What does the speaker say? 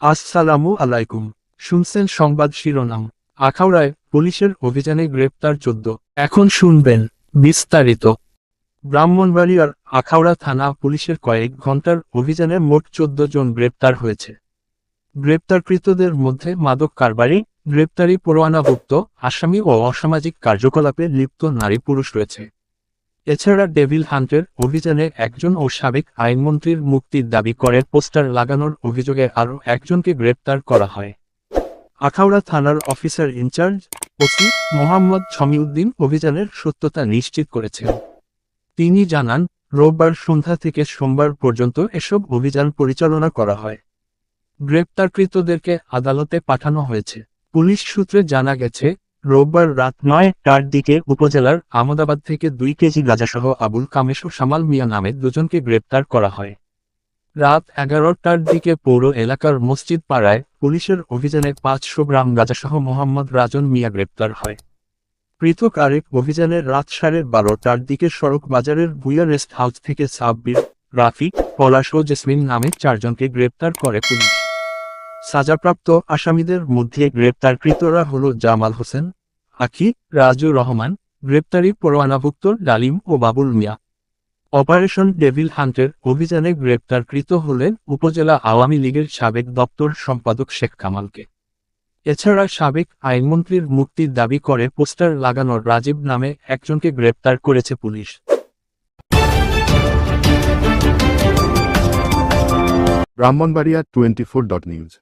আসসালামু আলাইকুম। শুনছেন সংবাদ শিরোনাম। আখাউড়ায় পুলিশের অভিযানে গ্রেপ্তার চোদ্দ। এখন শুনবেন বিস্তারিত। ব্রাহ্মণবাড়িয়ার আখাউড়া থানা পুলিশের কয়েক ঘণ্টার অভিযানে মোট চোদ্দ জন গ্রেপ্তার হয়েছে। গ্রেপ্তারকৃতদের মধ্যে মাদক কারবারি, গ্রেপ্তারি পরোয়ানাভুক্ত, আসামি ও অসামাজিক কার্যকলাপে লিপ্ত নারী পুরুষ রয়েছে। এছাড়া ডেভিল হান্টের অভিযানে একজন ও সাবেক আইনমন্ত্রীর মুক্তির দাবি করে পোস্টার লাগানোর অভিযোগে আরও একজনকে গ্রেপ্তার করা হয়। আখাউড়া থানার officer in charge OC Mohammad Chhamiuddin অভিযানের সত্যতা নিশ্চিত করেছেন। তিনি জানান, রোববার সন্ধ্যা থেকে সোমবার পর্যন্ত এসব অভিযান পরিচালনা করা হয়। গ্রেপ্তারকৃতদেরকে আদালতে পাঠানো হয়েছে। পুলিশ সূত্রে জানা গেছে রোববার রাত নয়টার দিকে উপজেলার আমদাবাদ থেকে দুই কেজি গাঁজাসহ আবুল কামেশ ও সামাল মিয়া নামে দুজনকে গ্রেপ্তার করা হয়। রাত এগারোটার দিকে পৌর এলাকার মসজিদ পাড়ায় পুলিশের অভিযানে পাঁচশো গ্রাম গাঁজাসহ মোহাম্মদ রাজন মিয়া গ্রেপ্তার হয়। পৃথক আরেক অভিযানে রাত সাড়ে বারোটার দিকে সড়ক বাজারের ভুইয়া রেস্ট হাউস থেকে সাব্বির, রাফি, পলাশ ও জেসমিন নামে চারজনকে গ্রেপ্তার করে পুলিশ। সাজাপ্রাপ্ত আসামিদের মধ্যে গ্রেপ্তারকৃতরা হল জামাল হোসেন আখি রাজু রহমান, গ্রেপ্তারি পরোয়ানাভুক্ত ডালিম ও বাবুল মিয়া। অপারেশন ডেভিল হান্টের অভিযানে গ্রেপ্তারকৃত হলেন উপজেলা আওয়ামী লীগের সাবেক দপ্তর সম্পাদক শেখ কামালকে। এছাড়া সাবেক আইনমন্ত্রীর মুক্তির দাবি করে পোস্টার লাগানোর রাজীব নামে একজনকে গ্রেপ্তার করেছে police. Brahmanbaria twenty four dot news.